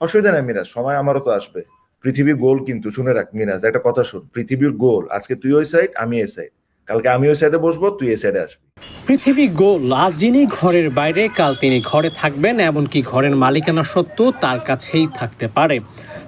অসুবিধা নেই মিরাজ, সময় আমারও তো আসবে। পৃথিবী গোল কিন্তু, শুনে রাখ মিরাজ, একটা কথা শুন, পৃথিবীর গোল, আজকে তুই ওই সাইড আমি এই সাইড কালকে আমি ওই সাইডে বসবো, তুই এই সাইডে আসবি। পৃথিবী গোল আজ যিনি ঘরের বাইরে, কাল তিনি ঘরে থাকবেন, এমনকি ঘরের মালিকানা সত্ত্বেও তার কাছেই থাকতে পারে।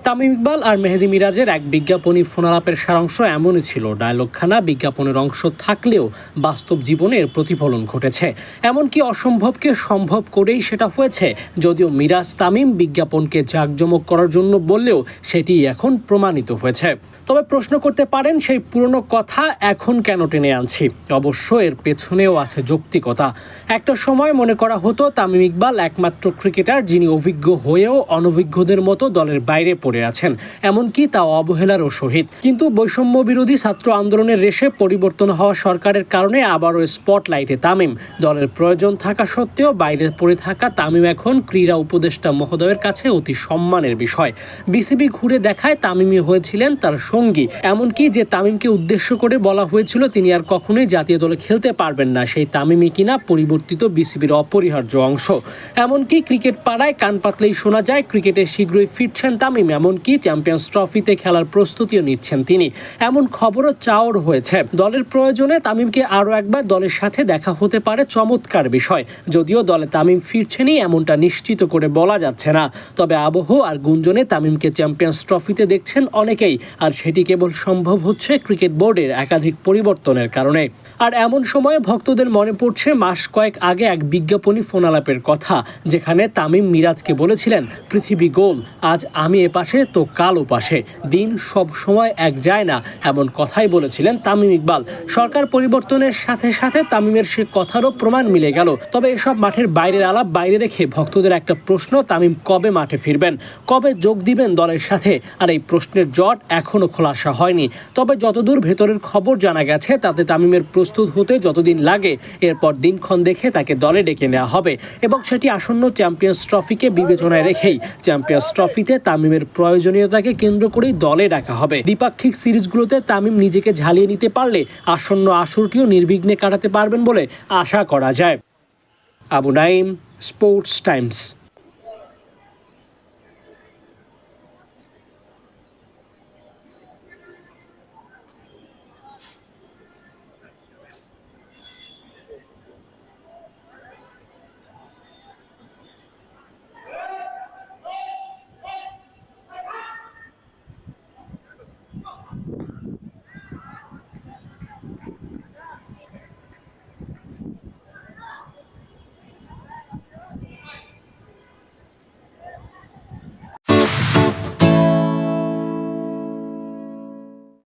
তামিম ইকবাল আর মেহেদি মিরাজের এক বিজ্ঞাপনী ফোনালাপের সারাংশ এমনই ছিল। ডায়লগখানা বিজ্ঞাপনের অংশ থাকলেও বাস্তব জীবনের প্রতিফলন ঘটেছে। এমনকি অসম্ভবকে সম্ভব করেই সেটা হয়েছে, যদিও মিরাজ তামিম বিজ্ঞাপনকে জাঁকজমক করার জন্য বললেও সেটি এখন প্রমাণিত হয়েছে। তবে প্রশ্ন করতে পারেন, সেই পুরনো কথা এখন কেন টেনে আনছি? অবশ্য এর পেছনেও আছে যৌক্তিকতা। একটা সময় মনে করা হতো তামিম ইকবাল একমাত্র ক্রিকেটার যিনি অভিজ্ঞ হয়েও অনভিজ্ঞদের মতো দলের বাইরে পড়ে আছেন, এমনকি তা অবহেলারও সহিত। কিন্তু বৈষম্য বিরোধী ছাত্র আন্দোলনের রেশে পরিবর্তন হওয়া সরকারের কারণে আবারও স্পটলাইটে তামিম। দলের প্রয়োজন থাকা সত্ত্বেও বাইরে পড়ে থাকা তামিম এখন ক্রীড়া উপদেষ্টা মহোদয়ের কাছে অতি সম্মানের বিষয়। বিসিবি ঘুরে দেখায় তামিমই হয়েছিলেন তার সঙ্গী। এমনকি যে তামিমকে উদ্দেশ্য করে বলা হয়েছিল, তিনি আর কখনোই জাতীয় দলে খেলতে পারবেন না সেই তামিমই কিনা পরিবর্তিত বিসিবির অপরিহার্য অংশ। এমনকি ক্রিকেট পাড়ায় কান পাতলেই শোনা যায়, ক্রিকেটে শীঘ্রই ফিরছেন তামিম, এমনকি চ্যাম্পিয়ন্স ট্রফিতে খেলার প্রস্তুতিও নিচ্ছেন তিনি। এমন খবরও চাওর হয়েছে। দলের প্রয়োজনে তামিমকে আরও একবার দলের সাথে দেখা হতে পারে চমৎকার বিষয়। যদিও দলে তামিম ফিরছেনই এমনটা নিশ্চিত করে বলা যাচ্ছে না। তবে আবহ আর গুঞ্জনে তামিমকে চ্যাম্পিয়ন্স ট্রফিতে দেখছেন অনেকেই, আর সেটি কেবল সম্ভব হচ্ছে ক্রিকেট বোর্ডের একাধিক পরিবর্তনের কারণে। আর এমন সময়ে ভক্তদের মনে পড়ছে মাস কয়েক আগে এক বিজ্ঞাপনী ফোনালাপের কথা, যেখানে তামিম মিরাজকে বলেছিলেন, পৃথিবী গোল, আজ আমি এপাশে তো কাল ওপাশে দিন সব সময় এক যায় না, এমন কথাই বলেছিলেন তামিম ইকবাল। সরকার পরিবর্তনের সাথে সাথে তামিমের সে কথারও প্রমাণ মিলে গেল। তবে এসব মাঠের বাইরের আলাপ বাইরে রেখে ভক্তদের একটা প্রশ্ন, তামিম কবে মাঠে ফিরবেন? কবে যোগ দিবেন দলের সাথে? আর এই প্রশ্নের জট এখনও খোলাসা হয়নি। তবে যতদূর ভেতরের খবর জানা গেছে, তাতে তামিমের প্রস্তুত হতে যতদিন লাগে এরপর দিনক্ষণ দেখে তাকে দলে ডেকে নেওয়া হবে এবং সেটি আসন্ন চ্যাম্পিয়ন্স ট্রফিকে বিবেচনায় রেখেই চ্যাম্পিয়ন্স ট্রফিতে তামিমের প্রয়োজনীয়তাকে কেন্দ্র করেই দলে ডাকা হবে। দ্বিপাক্ষিক সিরিজগুলোতে তামিম নিজেকে ঝালিয়ে নিতে পারলে আসন্ন আসরটিও নির্বিঘ্নে কাটাতে পারবেন বলে আশা করা যায়। Abu Naim sports Times